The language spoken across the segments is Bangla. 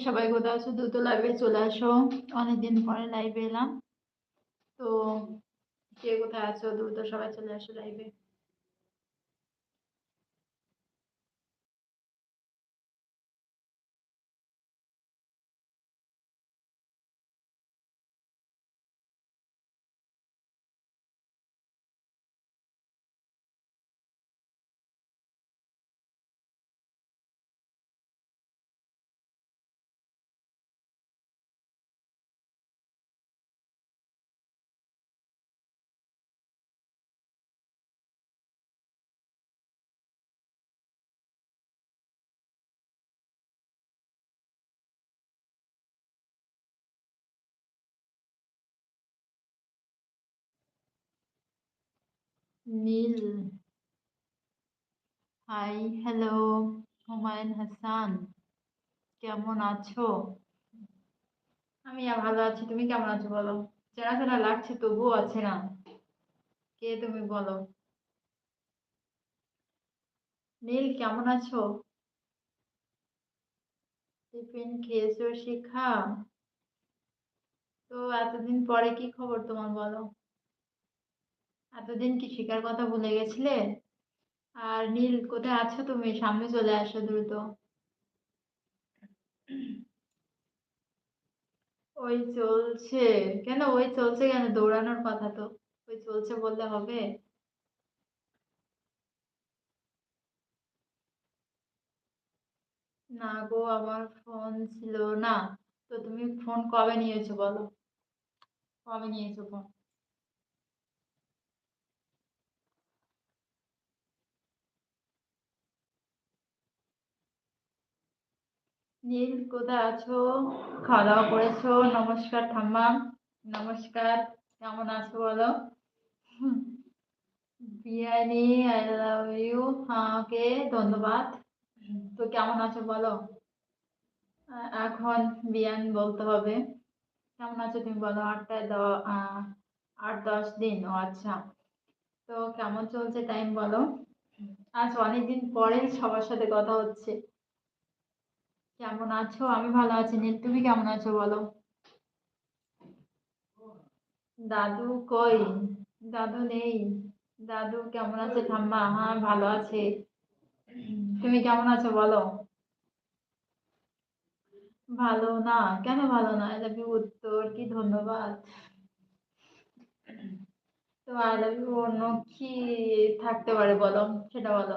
সবাই কোথাও আছো? দ্রুত লাইভে চলে আসো। অনেকদিন পরে লাইভে এলাম। তো কে কোথায় আছো? দ্রুত সবাই চলে আসো লাইভে নীল হাই হ্যালো হুমায়ুন হাসান কেমন আছো? আমি ভালো আছি। তুমি কেমন আছো বলো? চেনা চেনা লাগছে, তবুও আছে না। কে তুমি বলো? নীল কেমন আছো? টিফিন খেয়েছো শিখা? তো এতদিন পরে কি খবর তোমার বলো? এতদিন কি শিকার কথা ভুলে গেছিলে? আর নীল, কোথায় আছো তুমি? সামনে চলে আসো দ্রুত। ওই চলছে। কেন? ওই চলছে কেন? দৌড়ানোর কথা তো। ওই চলছে বললে হবে। না গো, আমার ফোন ছিল না। তো তুমি ফোন কবে নিয়েছো বলো? কবে নিয়েছো ফোন? নীল কোথায় আছো? খাওয়া দাওয়া করেছ? নমস্কার, ঠাম্মা। নমস্কার, কেমন আছো বলো? Biryani, I love you. হাঁকে ধন্যবাদ। তো কেমন আছো বলো? এখন বিয়ান বলতে হবে। কেমন আছো তুমি বলো? আটটায় দ আট, দশ দিন। ও আচ্ছা। তো কেমন চলছে টাইম বলো? আজ অনেকদিন পরে সবার সাথে কথা হচ্ছে। কেমন আছো? আমি ভালো আছি। নীল, তুমি কেমন আছো বলো? দাদু কই? দাদু নেই। দাদু কেমন আছে? ঠাম্মা? হ্যাঁ ভালো আছে। তুমি কেমন আছো বলো? ভালো না। কেন ভালো না? আই লাভ ইউ উত্তর। কি ধন্যবাদ। তো আই লাভ ইউ অন্য কি থাকতে পারে বলো? সেটা বলো।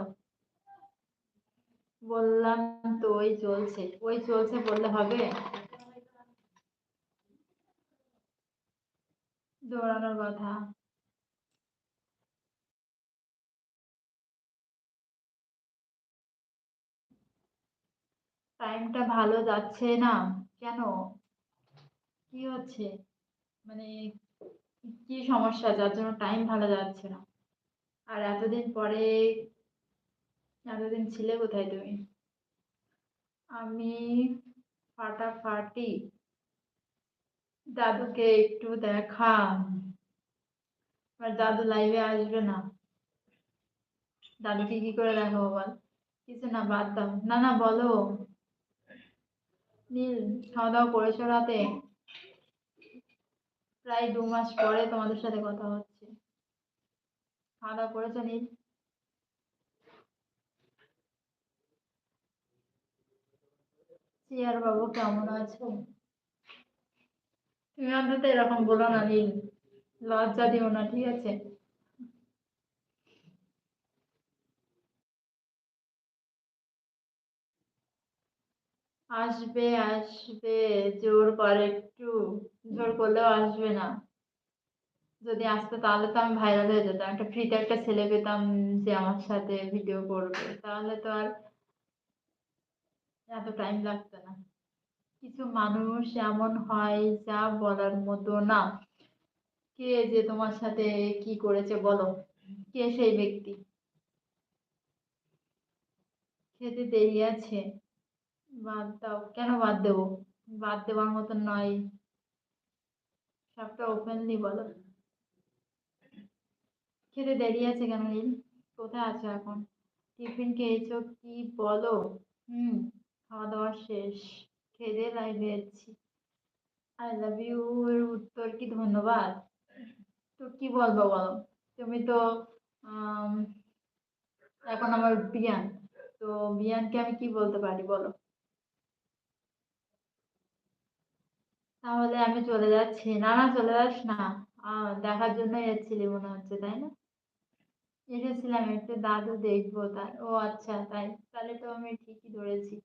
বললাম তো, ওই চলছে। ওই চলছে বললে হবে? দৌড়ানোর কথা। টাইমটা ভালো যাচ্ছে না। কেন? কি হচ্ছে? মানে কি সমস্যা? যার জন্য টাইম ভালো যাচ্ছে না। আর এতদিন পরে এতদিন ছিলে কোথায় তুমি? আমি ফাটাফাটি দাদুকে একটু দেখা আর দাদু লাইভে আসবে না। দাদুকে কি করে দেখাবো বল? কিছু না, বাদ দাও। না না, বলো। নীল খাওয়া দাওয়া করেছ রাতে? প্রায় দু মাস পরে তোমাদের সাথে কথা হচ্ছে। খাওয়া দাওয়া করেছ নীল? সিয়ার বাবু কেমন আছো তুমি অন্তত এরকম বলো না, নীল। লজ্জা দিও না, ঠিক আছে? আসবে আসবে, জোর করে একটু। জোর করলেও আসবে না। যদি আসতো তাহলে তো আমি ভাইরাল হয়ে যেতাম। একটা ফ্রিতে একটা ছেলে পেতাম যে আমার সাথে ভিডিও করবে। তাহলে তো আর এত টাইম লাগতো না। কিছু মানুষ এমন হয় যা বলার মতো না। কে যে তোমার সাথে কি করেছে বলো? কে সেই ব্যক্তি? খেতে দেরি আছে। বাদ দাও। কেন বাদ দেবো? বাদ দেওয়ার মতন নয়। সবটা ওপেনলি বলো। খেতে দেরি আছে কেন নীল? কোথায় আছো এখন? টিফিন খেয়েছো কি বলো? হুম। খাওয়া দাওয়া শেষ, খেয়ে লাইভে এসেছি আই লাভ ইউ এর উত্তর কি? ধন্যবাদ। তো কি বলব বলো? তুমি তো এখন আমার বিয়ান। তো বিয়ানকে আমি কি বলতে পারি বলো? তাহলে আমি চলে যাচ্ছি। না না, চলে যাস না। দেখার জন্য এসেছিলি মনে হচ্ছে, তাই না? এসেছিলাম, একটু দাদু দেখব তাই ও আচ্ছা তাই। তাহলে তো আমি ঠিকই ধরেছি।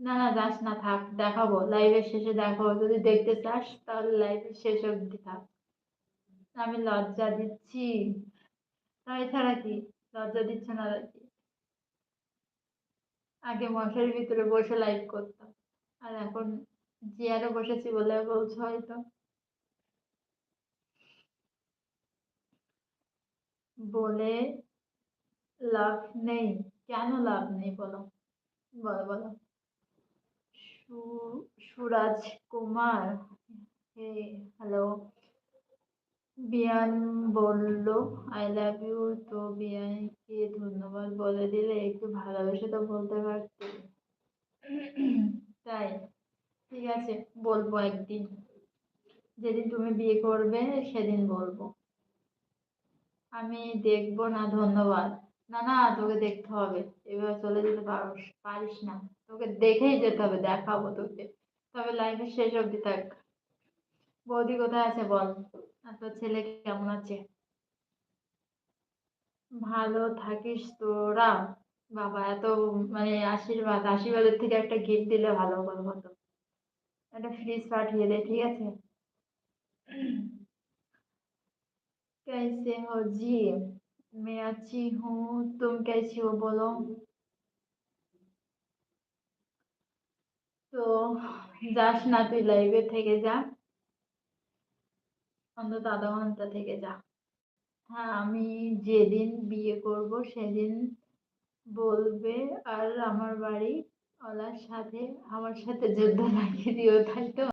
না না, যাস না, থাক, দেখাবো। লাইভের শেষে দেখাবো। যদি দেখতে চাস, তাহলে লাইভের শেষ অবধি থাক। আমি লজ্জা দিচ্ছি। তাই ছাড়া কি? লজ্জা দিচ্ছে না কি আগে মশারির ভিতরে বসে লাইভ করতাম। আর এখন চেয়ারে বসেছি বলে বলছো হয়তো। বলে লাভ নেই। কেন লাভ নেই বলো? বলো বলো। সুরাজ কুমার হ্যালো বিয়ান বলল আই লাভ ইউ তো বিয়ানকে ধন্যবাদ বলে দিলে, একটু ভালোবেসে তো বলতে পারতে। তাই, ঠিক আছে, বলব একদিন। যেদিন তুমি বিয়ে করবে, সেদিন বলব। আমি দেখব না, ধন্যবাদ। না না, তোকে দেখতে হবে। এবার চলে যেতে পারিস পারিস না। তোকে দেখেই যেতে হবে দেখাবো তোকে তবে লাইফের শেষ অবধি থাক বৌদি কোথায় আছে বল আর তোর ছেলে কেমন আছে ভালো থাকিস তোরা বাবা এত মানে আশীর্বাদ আশীর্বাদের থেকে একটা গিফট দিলে ভালো করে হতো একটা ফ্রিজ পাঠিয়ে দে ঠিক আছে कैसे हो जी मैं अच्छी हूँ तुम कैसी हो बोलो তো যাস না, তুই লাইভে থেকে যা। অন্তত আধা ঘণ্টা থেকে যা। হ্যাঁ আমি যেদিন বিয়ে করব সেদিন বলবে, আর আমার বাড়ি ওলার সাথে, আমার সাথে যুদ্ধ লাগিয়ে দিও তাই তো।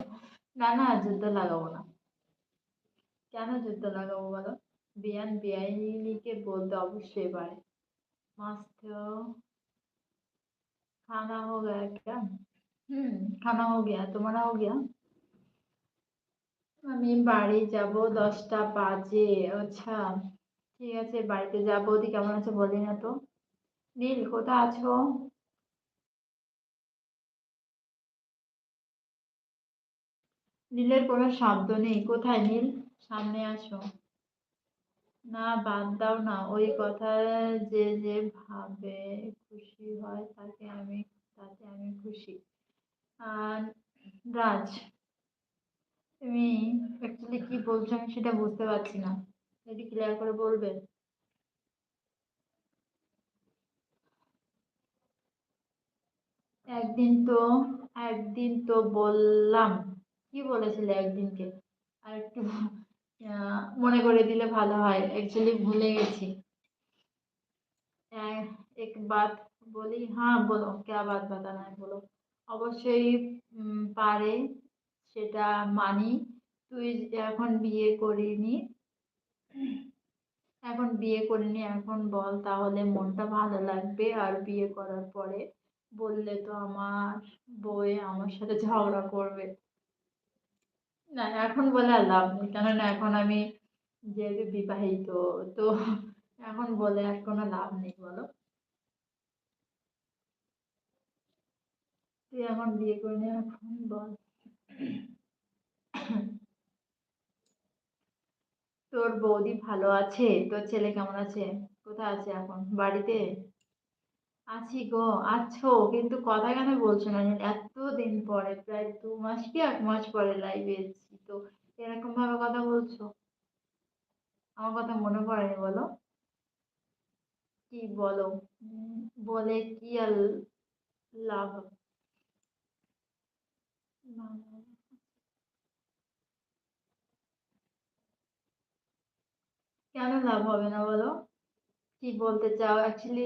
না না, যুদ্ধ লাগাবো না। কেন যুদ্ধ লাগাবো বলো? বিয়ান বিয়াইনিকে বলতে অবশ্যই পারে। মাস্ত খানা হোক একটা क्या হুম খানা हो गया তোমারা हो गया আমি বাড়ি যাব দশটা বাজে আচ্ছা ঠিক আছে বাড়িতে যাব ওদি কেমন আছে বলি না তো নীল কোথায় আছো নীলের কোনো শব্দ নেই কোথায় নীল সামনে আসো না বাদ দাও না ওই কথা যে যে ভাবে খুশি হয় তাকে আমি তাতে আমি খুশি আর রাজ তুমি অ্যাকচুয়ালি কি বলছো আমি সেটা বুঝতে পারছি না যদি ক্লিয়ার করে বলবে একদিন তো একদিন তো বললাম কি বলেছিলে একদিনকে আর একটু আহ, মনে করে দিলে ভালো হয় অ্যাকচুয়ালি ভুলে গেছি আহ, এক বাত বলি হ্যাঁ বলো क्या बात बताना है বলো অবশ্যই পারে, সেটা মানি। তুই এখন বিয়ে করিনি। এখন বিয়ে করিনি, এখন বল তাহলে মনটা ভালো লাগবে আর বিয়ে করার পরে। বললে তো আমার বউয়ে আমার সাথে ঝগড়া করবে। না, এখন বলে আর লাভ নেই। কেননা এখন আমি যেহেতু বিবাহিত, তো এখন বলে আর কোনো লাভ নেই, বলো। তুই এখন বিয়ে করে নে এখন, বল। তোর বৌদি ভালো আছে? তোর ছেলে কেমন আছে? কোথায় আছে এখন? বাড়িতে? আছি গো, আছো, কিন্তু কথা কেন বলছো না? এত দিন পরে, প্রায় দু মাস কি এক মাস পরে লাইভে এসেছি তো। এরকম ভাবে কথা বলছো? আমার কথা মনে পড়েনি, বলো। কি বলো? বলে কি আর লাভ কেন লাভ হবে না বলো? কি বলতে চাও? অ্যাকচুয়ালি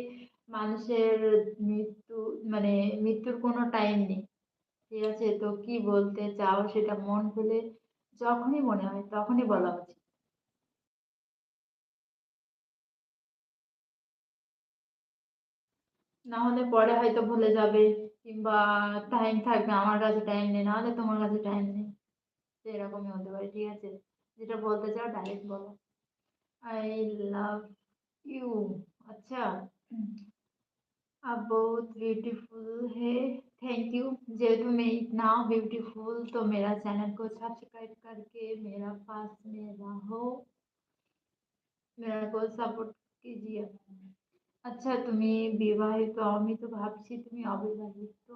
মানুষের মৃত্যু মানে মৃত্যুর কোনো টাইম নেই। ঠিক আছে? তো কি বলতে চাও সেটা মন খুলে যখনই মনে হয় তখনই বলা উচিত। না হলে পরে হয়তো ভুলে যাবে। কিংবা টাইম থাকবে আমার কাছে টাইম নেই নাহলে তোমার কাছে টাইম নেই তো এরকমই হতে পারে ঠিক আছে যেটা বলতে চাও ডাইরেক্ট বলো আই লাভ ইউ अच्छा आप बहुत ब्यूटीफुल है थैंक यू जेहेतु मैं इतना ब्यूटीफुल तो मेरा चैनल को सब्सक्राइब करके मेरा पास में रहो मेरा को सपोर्ट कीजिए আচ্ছা তুমি বিবাহিত আমি তো ভাবছি তুমি অবিবাহিত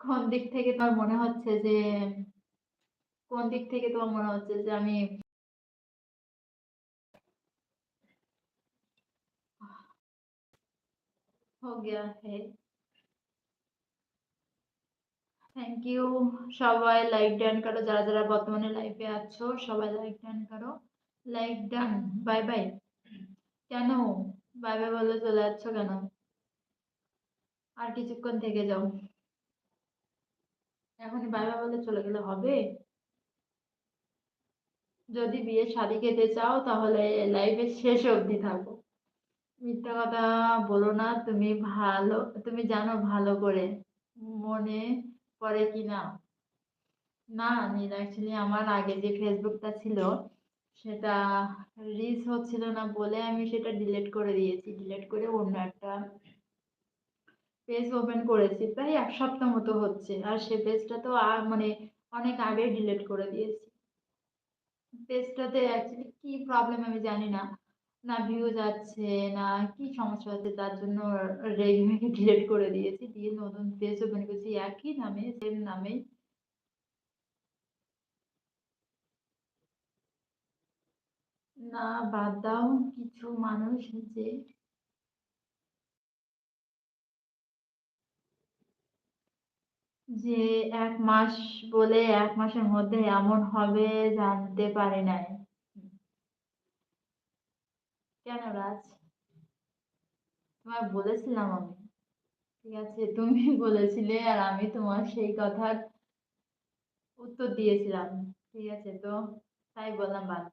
কোন দিক থেকে তোমার মনে হচ্ছে যে কোন দিক থেকে তোমার মনে হচ্ছে যে আমি हो गया है থ্যাংক ইউ সবাই লাইক ডান করো যারা যারা বর্তমানে লাইভে আছো সবাই লাইক ডান করো। লাইক ডান বাই বাই কেন? বাই বাই বলে চলে যাচ্ছ কেন? আর কিছুক্ষণ থেকে যাও। এখনই বাই বাই বলে চলে গেলে হবে? যদি বিয়ে শাদি খেতে চাও তাহলে লাইফের শেষ অবধি থাকো। মিথ্যা কথা বলো না তুমি ভালো তুমি জানো ভালো করে। মনে পড়ে কি না? না, নীল অ্যাকচুয়ালি আমার আগে যে ফেসবুকটা ছিল, সেটা রিচ হচ্ছিল না বলে আমি সেটা ডিলিট করে দিয়েছি। ডিলিট করে অন্য একটা পেজ ওপেন করেছি। প্রায় এক সপ্তাহ মতো হচ্ছে। আর সে পেজটা তো আর মানে অনেক আগে ডিলিট করে দিয়েছি। পেজটাতে অ্যাকচুয়ালি কি প্রবলেম আমি জানি না। না ভিউ যাচ্ছে না কি সমস্যা হচ্ছে, তার জন্য রেগে মেগে ডিলিট করে দিয়েছি, দিয়ে নতুন পেজ ওপেন করেছি, একই নামে সেম নামেই না, বাদ দাও, কিছু মানুষ যে যে এক মাস বলে এক মাসের মধ্যে এমন হবে, জানতে পারে নাই। কেন রাজ? তোমায় বলেছিলাম আমি। ঠিক আছে, তুমি বলেছিলে আর আমি তোমার সেই কথার উত্তর দিয়েছিলাম। ঠিক আছে তো, তাই বললাম, বাদ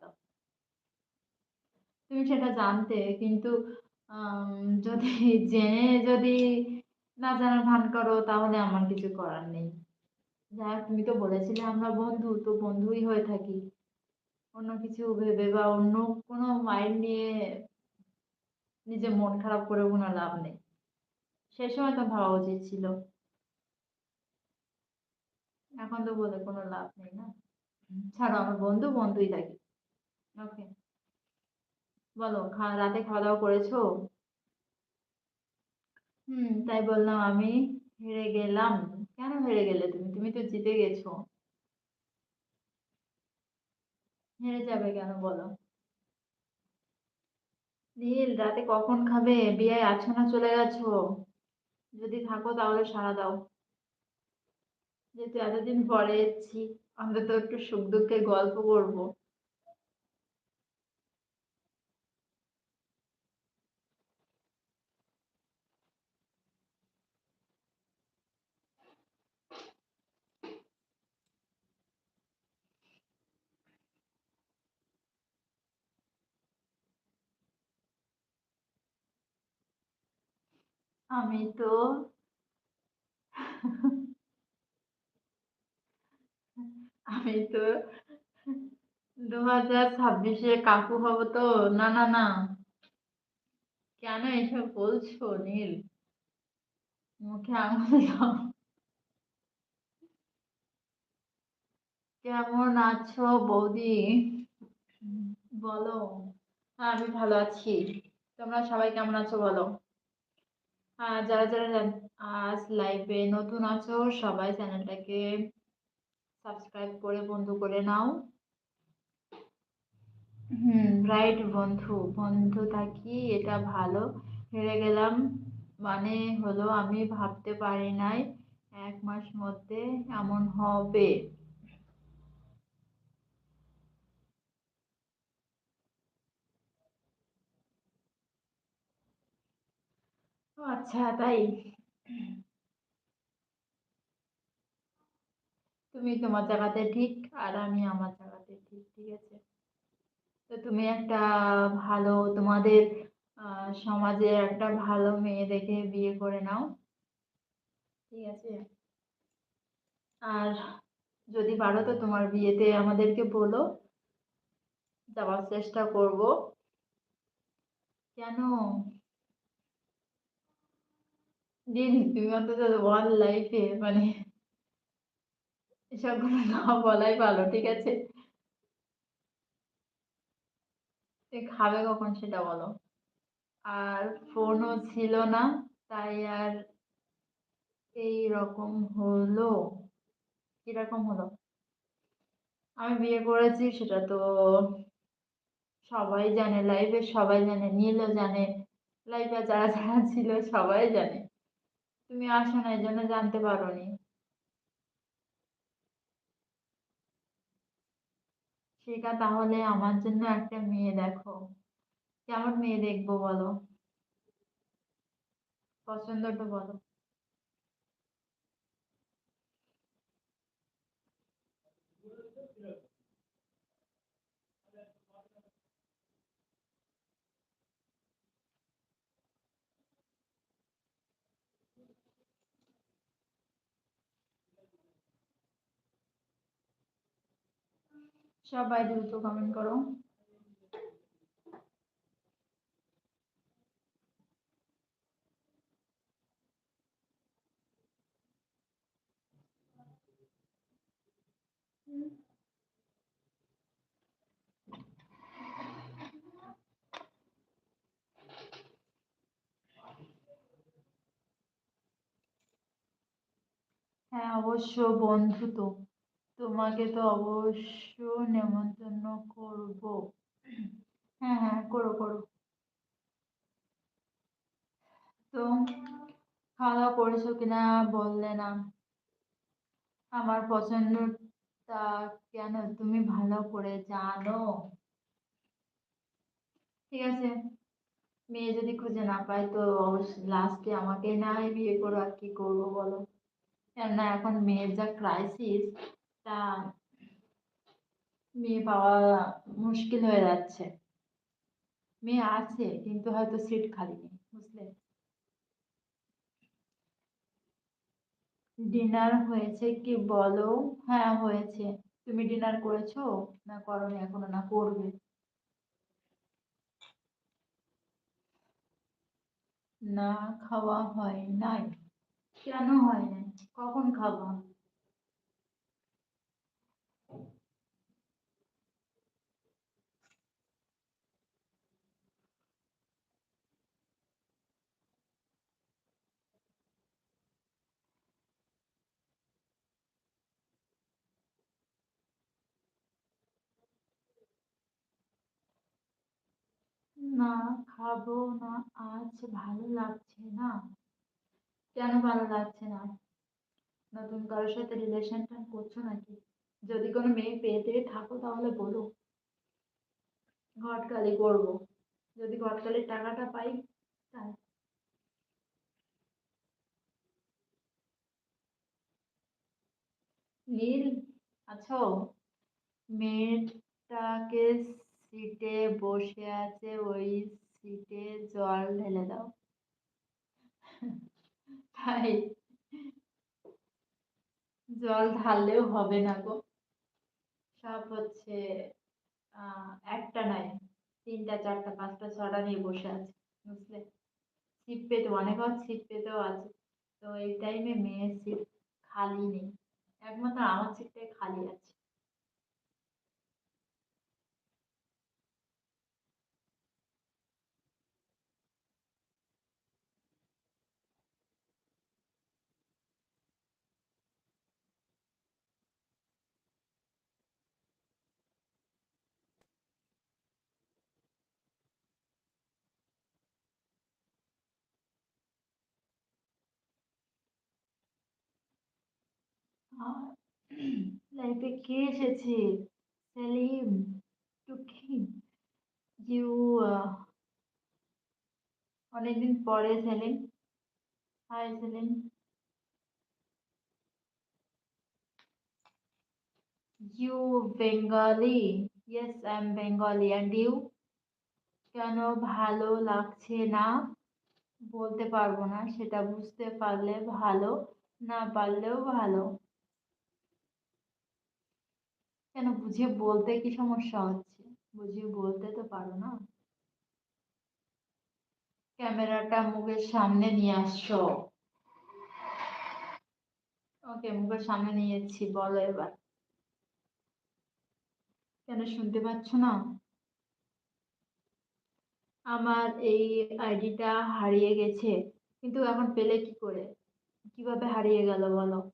তুমি সেটা জানতে, কিন্তু যদি জেনে যদি না জানার ভান করো, তাহলে আমার কিছু করার নেই। যাই তুমি তো বলেছিলে আমরা বন্ধু, তো বন্ধুই হয়ে থাকি। অন্য কিছু ভেবে বা অন্য কোনো মাইন্ড নিয়ে নিজে মন খারাপ করে কোনো লাভ নেই। সেই সময় তো ভাবা উচিত ছিল। এখন তো বলে কোনো লাভ নেই না। ছাড়ো, আমার বন্ধু, বন্ধুই থাকি ওকে। বলো রাতে খাওয়া দাওয়া করেছ? হুম, তাই বললাম, আমি হেরে গেলাম। কেন হেরে গেলে তুমি? তুমি তো জিতে গেছো। হেরে যাবে কেন বলো? নীল, রাতে কখন খাবে? বিয়ায় আছো না চলে গেছো? যদি থাকো তাহলে সারা দাও। যেহেতু এতদিন পরে এসেছি, আমরা তো একটু সুখ দুঃখের গল্প করব। আমি তো আমি তো দু হাজার ছাব্বিশে কাকু হব তো? না না না। কেন এসব বলছো, নীল? মুখে আঙুল দাও। কেমন আছো বৌদি? বলো। হ্যাঁ আমি ভালো আছি। তোমরা সবাই কেমন আছো বলো? যারা যারা আজ লাইভে নতুন আছো সবাই চ্যানেলটাকে সাবস্ক্রাইব করে বন্ধু করে নাও। হুম। রাইট বন্ধু। বন্ধু থাকি এটা ভালো। হেরে গেলাম। মানে হলো আমি ভাবতে পারি নাই এক মাস মধ্যে এমন হবে। আচ্ছা তাই। তুমি তোমার জায়গাতে ঠিক আর আমি আমার জায়গাতে ঠিক ঠিক আছে? তো তুমি একটা ভালো তোমাদের সমাজে একটা ভালো মেয়ে দেখে বিয়ে করে নাও। ঠিক আছে? আর যদি পারো তো তোমার বিয়েতে আমাদেরকে বলো। যাওয়ার চেষ্টা করব। কেন? দিন তুমি অন্তত ওয়ান লাইফে মানে এসবগুলো না বলাই ভালো, ঠিক আছে? খাবে কখন সেটা বলো। আর ফোনও ছিল না, তাই আর এই রকম হলো। কীরকম হলো? আমি বিয়ে করেছি, সেটা তো সবাই জানে লাইফে সবাই জানে, নীলও জানে লাইফে যারা যারা ছিল সবাই জানে। তুমি আসো না, এই জন্য জানতে পারোনি। আছে তাহলে আমার জন্য একটা মেয়ে দেখো। কেমন মেয়ে দেখব বলো? পছন্দটা বলো। সবাই দ্রুত কমেন্ট করো। হ্যাঁ অবশ্য বন্ধু তো। তোমাকে তো অবশ্য নেমন্তন্ন করব। হ্যাঁ হ্যাঁ করো করো। তো খাওয়া দাওয়া করেছ কিনা বললে না। আমার পছন্দটা কেন তুমি ভালো করে জানো। ঠিক আছে। মেয়ে যদি খুঁজে না পাই তো লাস্টে আমাকে নাই বিয়ে করো আর কি করব বলো? কেননা এখন মেয়ের যা ক্রাইসিস তা মেয়ে পাওয়া মুশকিল হয়ে যাচ্ছে। মেয়ে আছে, কিন্তু হয়তো সিট খালি নেই বুঝলে ডিনার হয়েছে কি বলো? হ্যাঁ হয়েছে। তুমি ডিনার করেছ? না করোনি, এখনও না, করবে। না খাওয়া হয় নাই। কেন হয় নাই? কখন খাব? না খাব না, আজ ভালো লাগছে না। কেন ভালো লাগছে না? নতুন কারোর সাথে রিলেশন করছ নাকি? যদি কোনো মেয়ে পেয়ে পেয়ে থাকো তাহলে বলো। ঘটকালি করব। যদি ঘটকালির টাকাটা পাই, তাই। নীল, আছো? মেয়েটাকে সিটে বসে আছে, ওই সিটে জল ঢেলে দাও। তাই জল ঢাললেও হবে না গো। সব হচ্ছে একটা নাই, তিনটা, চারটা, পাঁচটা, ছটা নিয়ে বসে আছে, বুঝলে? সিট পেতে, অনেক সিট পেতেও আছে। তো এই টাইমে মেয়ের সিট খালি নেই। একমাত্র আমার সিটটাই খালি আছে। লাইফে কে এসেছে? সেলিম, টুকি ইউ অনেকদিন পরে Selim. Hi Selim. You Bengali yes I am Bengali and you কেন ভালো লাগছে না? বলতে পারব না, সেটা বুঝতে পারলে ভালো, না পারলেও ভালো। কেন বুঝিয়ে বলতে কি সমস্যা হচ্ছে? বুঝিয়ে বলতে তো পারো না। ক্যামেরাটা মুখের সামনে নিয়ে আসছো। ওকে, মুখের সামনে নিয়ে এসেছি বলো এবার। কেন শুনতে পাচ্ছ না? আমার এই আইডিটা হারিয়ে গেছে। কিন্তু এখন পেলে কি করে? কীভাবে হারিয়ে গেল বলো?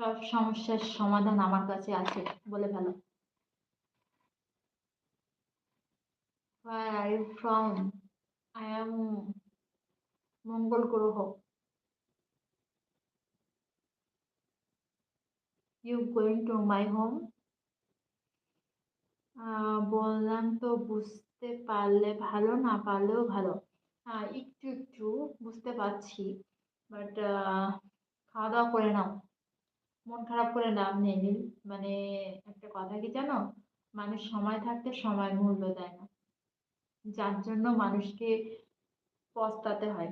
সব সমস্যার সমাধান আমার কাছে আছে বলে ফেলো Where are you মঙ্গল গ্রহ। You going to my home বললাম তো বুঝতে পারলে ভালো, না পারলেও ভালো। একটু একটু বুঝতে পারছি বাট খাওয়া দাওয়া করে নাও। মন খারাপ করে লাভ নেই। নীল মানে একটা কথা কি জানো? মানুষ সময় থাকতে সময় মূল্য দেয় না। যার জন্য মানুষকে পস্তাতে হয়।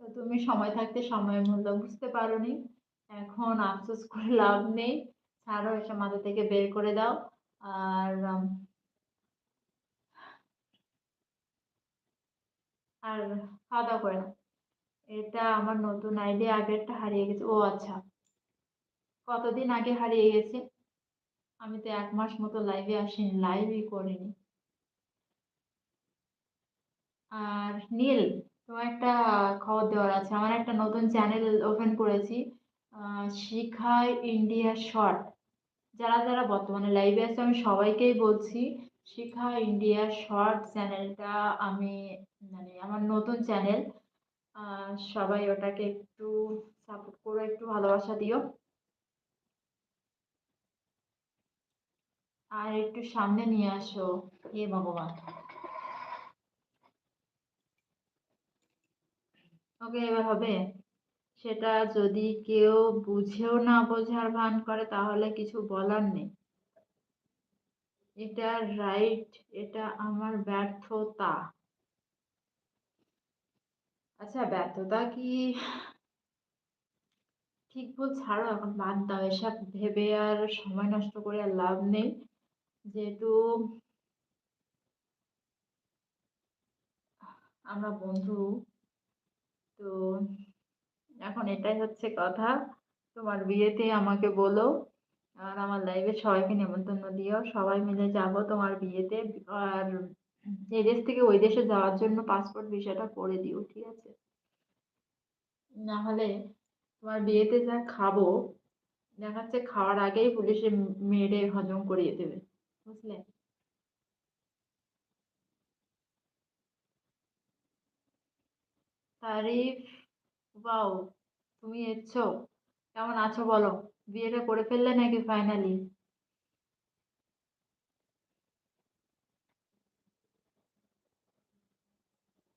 তো তুমি সময় থাকতে সময় মূল্য বুঝতে পারোনি। এখন আফসোস করে লাভ নেই। ছাড়ো, এসব মাথা থেকে বের করে দাও। আর আর খাওয়া দাওয়া করে নাও। এটা আমার নতুন আইডিয়া আগেরটা হারিয়ে গেছে। ও আচ্ছা। কতদিন আগে হারিয়ে গেছে? আমি তো এক মাস মতো লাইভে আসিনি লাইভই করিনি। আর নীল, তোমার একটা খবর দেওয়ার আছে। আমার একটা নতুন চ্যানেল ওপেন করেছি শিখাই ইন্ডিয়া শর্ট যারা যারা বর্তমানে লাইভে আছে, আমি সবাইকেই বলছি শিখা ইন্ডিয়া শর্ট চ্যানেলটা আমি মানে আমার নতুন চ্যানেল সবাই ওটাকে একটু সাপোর্ট করো, একটু ভালোবাসা দিও। আর একটু সামনে নিয়ে আসো। হে ভগবান। ওকে, এবার হবে। সেটা যদি কেউ বুঝেও না বোঝার ভান করে, তাহলে কিছু বলার নেই। এটা রাইট এটা আমার ব্যর্থতা। আচ্ছা ব্যর্থতা কি? ঠিক ভুল ছাড়ো, এখন বাদ দাও। এসব ভেবে আর সময় নষ্ট করে আর লাভ নেই। যেহেতু আমরা বন্ধু, তো এখন এটাই হচ্ছে কথা। তোমার বিয়েতে আমাকে বলো, আর আমার লাইভে সবাইকে নেমন্তন্ন দিও। সবাই মিলে যাব তোমার বিয়েতে। আর এই দেশ থেকে ওই দেশে যাওয়ার জন্য পাসপোর্ট ভিসাটা করে দিও, ঠিক আছে? না হলে তোমার বিয়েতে যা খাব দেখাচ্ছে খাওয়ার আগেই পুলিশে মেরে হজম করিয়ে দেবে। বুঝলে? তারিফ বাও তুমি এসছো। কেমন আছো বলো? বিয়েটা করে ফেললে নাকি ফাইনালি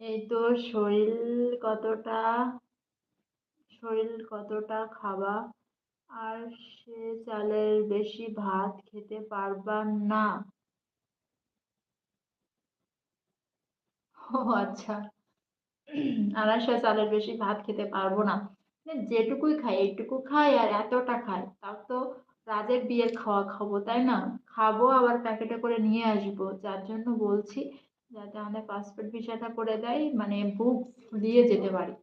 এই তো শরীর কতটা শরীর কতটা খাবা? আর সে চালের বেশি ভাত খেতে পারবা না। ও আচ্ছা। আর সে চালের বেশি ভাত খেতে পারব না। মানে যেটুকুই খাই, এইটুকু খাই আর এতটা খাই তাও তো রাজের বিয়ের খাওয়া খাব, তাই না? খাব, আবার প্যাকেটে করে নিয়ে আসব। যার জন্য বলছি, যাতে আমাদের পাসপোর্ট ভিসাটা করে দেয় মানে বুক ফুলিয়ে যেতে পারি।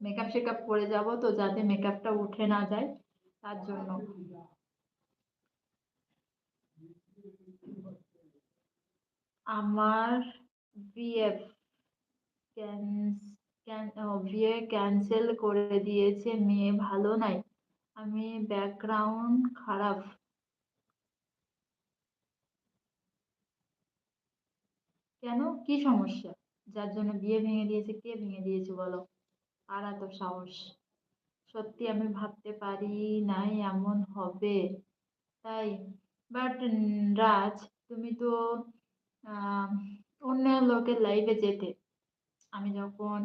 মেকআপ শেকআপ করে যাব তো যাতে মেকআপটা উঠে না যায়, তার জন্য। আমার বিএফ বিয়ে ক্যান্সেল করে দিয়েছে, মেয়ে ভালো নাই। আমি ব্যাকগ্রাউন্ড খারাপ। কেন? কি সমস্যা? যার জন্য বিয়ে ভেঙে দিয়েছে, কে ভেঙে দিয়েছে বলো? আর এত সাহস। সত্যি আমি ভাবতে পারি নাই এমন হবে তাই। বাট রাজ তুমি তো অন্য লোকের লাইফে যেতে। আমি যখন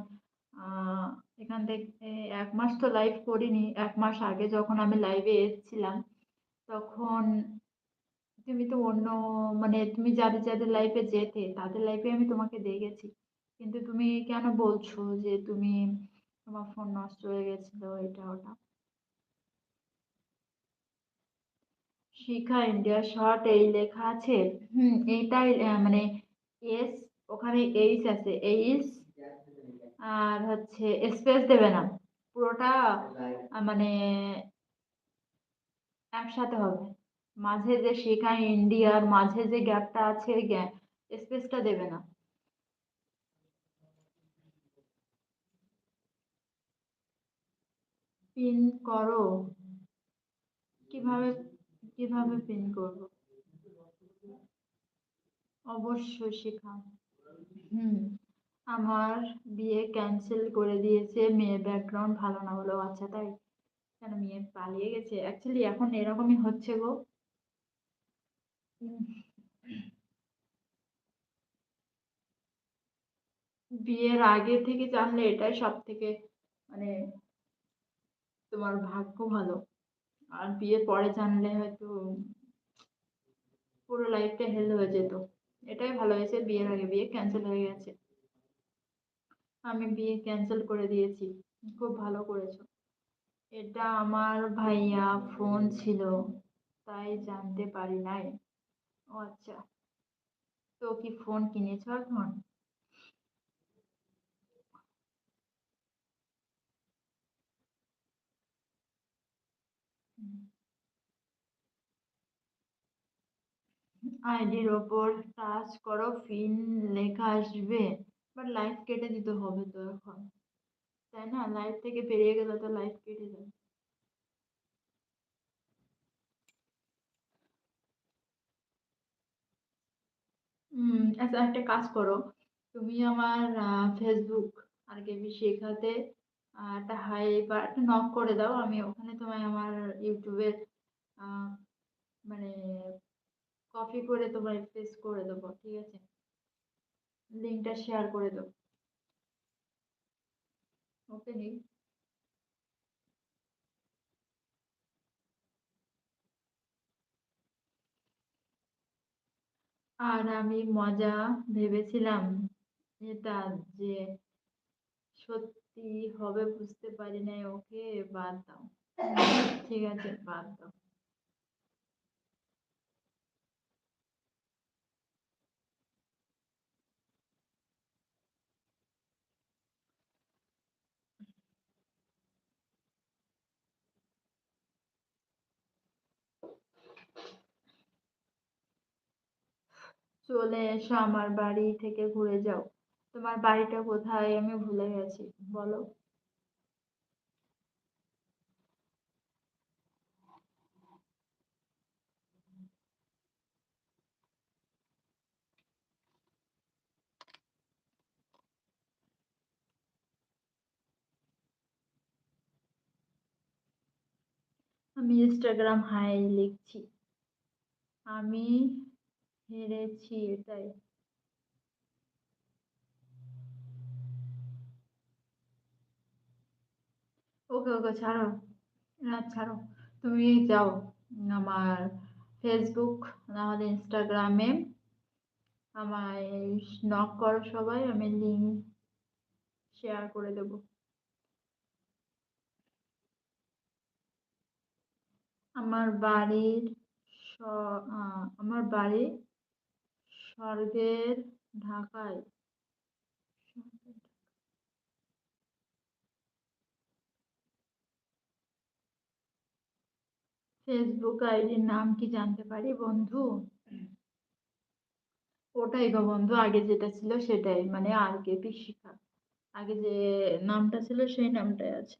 এখান থেকে এক মাস তো লাইভ করিনি এক মাস আগে যখন আমি লাইভে এসেছিলাম তখন তুমি তো অন্য মানে তুমি যাদের, যাদের লাইফে যেতে তাদের লাইফে আমি তোমাকে দেখেছি। কিন্তু তুমি কেন বলছো যে তুমি তোমার ফোন নষ্ট হয়ে গেছিল এটা ওটা? শিখা ইন্ডিয়া শর্ট এই লেখা আছে। হুম, এইটাই মানে এস ওখানে এইচ আছে। এইচ আর হচ্ছে স্পেস দেবে না। পুরোটা মানে একসাথে হবে। মাঝে যে শিখা ইন্ডিয়ার মাঝে যে গ্যাপটা আছে স্পেসটা দেবে না। পিন করো। কীভাবে, কীভাবে পিন করব? অবশ্যই শিখা। হুম, আমার বিয়ে ক্যান্সেল করে দিয়েছে মেয়ের ব্যাকগ্রাউন্ড ভালো না। ও আচ্ছা তাই? কেন মেয়ে পালিয়ে গেছে? অ্যাকচুয়ালি এখন এরকমই হচ্ছে গো। বিয়ের আগে থেকে জানলে এটাই সব থেকে মানে তোমার ভাগ্য ভালো। আর বিয়ের পরে জানলে হয়তো পুরো লাইফটা হেল হয়ে যেত। এটাই ভালো হয়েছে বিয়ের আগে বিয়ে ক্যানসেল হয়ে গেছে। আমি বিয়ে ক্যানসেল করে দিয়েছি। খুব ভালো করেছ। এটা আমার ভাইয়া ফোন ছিল, তাই জানতে পারি নাই। ও আচ্ছা। তো কি ফোন কিনেছো এখন? হুম। আইডির ওপর টাচ করো পিন লেখা আসবে। বাট লাইভ কেটে দিতে হবে তো এখন। তাই না? লাইভ থেকে বেরিয়ে গেলে তো লাইভ কেটে যাবে। আচ্ছা একটা কাজ করো। তুমি আমার Facebook আর কেবি শেখাতে একটা হাই বা একটা নক করে দাও। আমি ওখানে তোমায় আমার এর মানে কপি করে তোমায় পেস্ট করে দেব। ঠিক আছে? লিঙ্কটা শেয়ার করে দেব। ওকে নীল। আর আমি মজা ভেবেছিলাম এটা যে সত্যি হবে বুঝতে পারি নাই। ওকে বাদ দাও। ঠিক আছে, বাদ দাও। চলে এসো আমার বাড়ি থেকে ঘুরে যাও। তোমার বাড়িটা কোথায় আমি ভুলে গেছি। বলো? আমি ইনস্টাগ্রাম হাই লিখছি। আমি হেরেছি এটাই। ওকে, ওকে ছাড়ো। না ছাড়ো। তুমি যাও আমার ফেসবুক Instagram এ আমায় নক করো সবাই। আমি লিঙ্ক শেয়ার করে দেব। আমার বাড়ির আমার বাড়ি স্বর্গের ঢাকায়। Facebook আইডির নাম কি জানতে পারি বন্ধু? ওটাই গো বন্ধু, আগে যেটা ছিল সেটাই। মানে আরকেপি শিখা। আগে যে নামটা ছিল সেই নামটাই আছে।